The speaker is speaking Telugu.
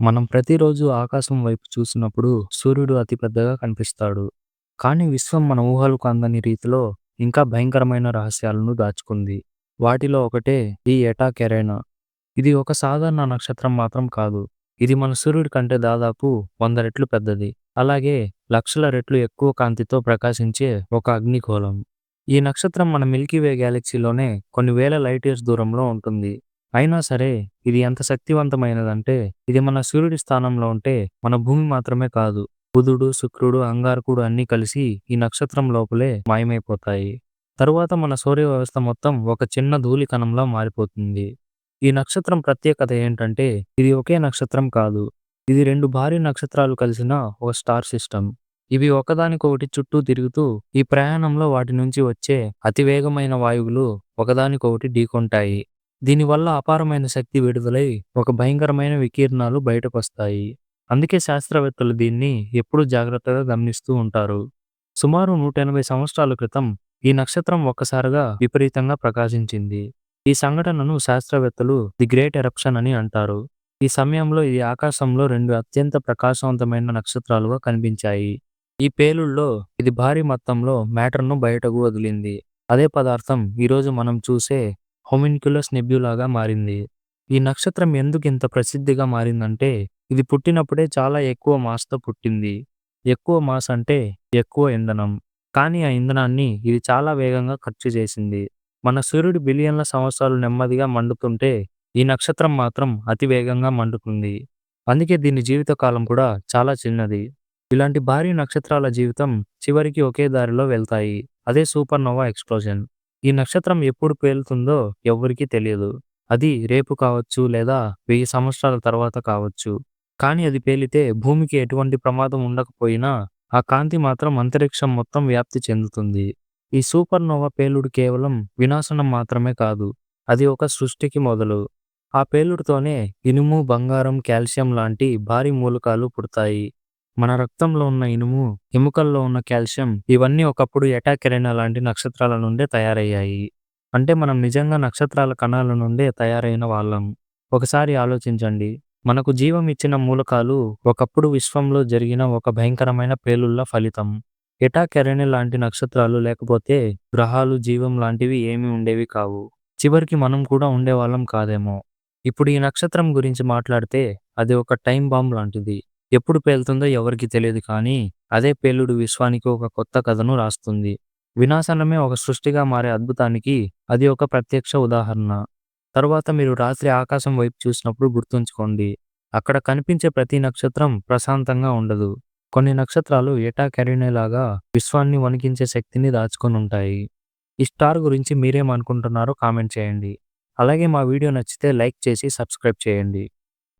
మనం ప్రతిరోజు ఆకాశం వైపు చూసినప్పుడు సూర్యుడు అతి పెద్దగా కనిపిస్తాడు. కానీ విశ్వం మన ఊహలకు అందని రీతిలో ఇంకా భయంకరమైన రహస్యాలను దాచుకుంది. వాటిలో ఒకటే ఈ ఎటా కెరైనా. ఇది ఒక సాధారణ నక్షత్రం మాత్రం కాదు. ఇది మన సూర్యుడి కంటే దాదాపు వంద రెట్లు పెద్దది. అలాగే లక్షల రెట్లు ఎక్కువ కాంతితో ప్రకాశించే ఒక అగ్నిగోళం. ఈ నక్షత్రం మన మిల్కీవే గ్యాలక్సీలోనే కొన్ని వేల లైట్ ఇయర్స్ దూరంలో ఉంటుంది. అయినా సరే ఇది ఎంత శక్తివంతమైనదంటే ఇది మన సూర్యుడి స్థానంలో ఉంటే మన భూమి మాత్రమే కాదు బుధుడు శుక్రుడు అంగారకుడు అన్నీ కలిసి ఈ నక్షత్రం లోపలే మాయమైపోతాయి. తరువాత మన సూర్య వ్యవస్థ మొత్తం ఒక చిన్న ధూళి కణంలా మారిపోతుంది. ఈ నక్షత్రం ప్రత్యేకత ఏంటంటే ఇది ఒకే నక్షత్రం కాదు ఇది రెండు భారీ నక్షత్రాలు కలిసిన ఒక స్టార్ సిస్టమ్. ఇవి ఒకదానికొకటి చుట్టూ తిరుగుతూ ఈ ప్రయాణంలో వాటి నుంచి వచ్చే అతివేగమైన వాయువులు ఒకదానికొకటి ఢీకొంటాయి. దీనివల్ల అపారమైన శక్తి విడుదలై ఒక భయంకరమైన వికిరణాలు బయటకొస్తాయి. అందుకే శాస్త్రవేత్తలు దీన్ని ఎప్పుడూ జాగ్రత్తగా గమనిస్తూ ఉంటారు. సుమారు నూట ఎనభై సంవత్సరాల క్రితం ఈ నక్షత్రం ఒక్కసారిగా విపరీతంగా ప్రకాశించింది. ఈ సంఘటనను శాస్త్రవేత్తలు ది గ్రేట్ ఎరప్షన్ అని అంటారు. ఈ సమయంలో ఇది ఆకాశంలో రెండు అత్యంత ప్రకాశవంతమైన నక్షత్రాలుగా కనిపించాయి. ఈ పేలుల్లో ఇది భారీ మొత్తంలో మ్యాటర్ను బయటకు వదిలింది. అదే పదార్థం ఈరోజు మనం చూసే హొమిన్క్యులస్ నెబ్యులాగా మారింది. ఈ నక్షత్రం ఎందుకు ఇంత ప్రసిద్ధిగా మారిందంటే ఇది పుట్టినప్పుడే చాలా ఎక్కువ మాస్తో పుట్టింది. ఎక్కువ మాస్ అంటే ఎక్కువ ఇంధనం. కానీ ఆ ఇంధనాన్ని ఇది చాలా వేగంగా ఖర్చు చేసింది. మన సూర్యుడు బిలియన్ల సంవత్సరాలు నెమ్మదిగా మండుతుంటే ఈ నక్షత్రం మాత్రం అతి వేగంగా మండుతుంది. అందుకే దీని జీవితకాలం కూడా చాలా చిన్నది. ఇలాంటి భారీ నక్షత్రాల జీవితం చివరికి ఒకే దారిలో వెళ్తాయి. అదే సూపర్నోవా ఎక్స్ప్లోజన్. ఈ నక్షత్రం ఎప్పుడు పేలుతుందో ఎవ్వరికీ తెలియదు. అది రేపు కావచ్చు లేదా వెయ్యి సంవత్సరాల తర్వాత కావచ్చు. కానీ అది పేలితే భూమికి ఎటువంటి ప్రమాదం ఉండకపోయినా ఆ కాంతి మాత్రం అంతరిక్షం మొత్తం వ్యాప్తి చెందుతుంది. ఈ సూపర్నోవా పేలుడు కేవలం వినాశనం మాత్రమే కాదు అది ఒక సృష్టికి మొదలు. ఆ పేలుడుతోనే ఇనుము బంగారం కాల్షియం లాంటి భారీ మూలకాలు పుడతాయి. మన రక్తంలో ఉన్న ఇనుము ఎముకల్లో ఉన్న కాల్షియం ఇవన్నీ ఒకప్పుడు ఎటాకెరెనా లాంటి నక్షత్రాల నుండే తయారయ్యాయి. అంటే మనం నిజంగా నక్షత్రాల కణాల నుండే తయారైన వాళ్ళం. ఒకసారి ఆలోచించండి. మనకు జీవం ఇచ్చిన మూలకాలు ఒకప్పుడు విశ్వంలో జరిగిన ఒక భయంకరమైన పేలుళ్ళ ఫలితం. ఎటా కెరెనే లాంటి నక్షత్రాలు లేకపోతే గ్రహాలు జీవం లాంటివి ఏమీ ఉండేవి కావు. చివరికి మనం కూడా ఉండేవాళ్ళం కాదేమో. ఇప్పుడు ఈ నక్షత్రం గురించి మాట్లాడితే అది ఒక టైం బాంబ్ లాంటిది. ఎప్పుడు పేలుతుందో ఎవరికి తెలియదు కానీ అదే పేలుడు విశ్వానికి ఒక కొత్త కథను రాస్తుంది. వినాశనమే ఒక సృష్టిగా మారే అద్భుతానికి అది ఒక ప్రత్యక్ష ఉదాహరణ. తరువాత మీరు రాత్రి ఆకాశం వైపు చూసినప్పుడు గుర్తుంచుకోండి. అక్కడ కనిపించే ప్రతి నక్షత్రం ప్రశాంతంగా ఉండదు. కొన్ని నక్షత్రాలు ఎటా కెరీనేలాగా విశ్వాన్ని వణికించే శక్తిని దాచుకొని ఉంటాయి. ఈ స్టార్ గురించి మీరేమనుకుంటున్నారో కామెంట్ చేయండి. అలాగే మా వీడియో నచ్చితే లైక్ చేసి సబ్స్క్రైబ్ చేయండి.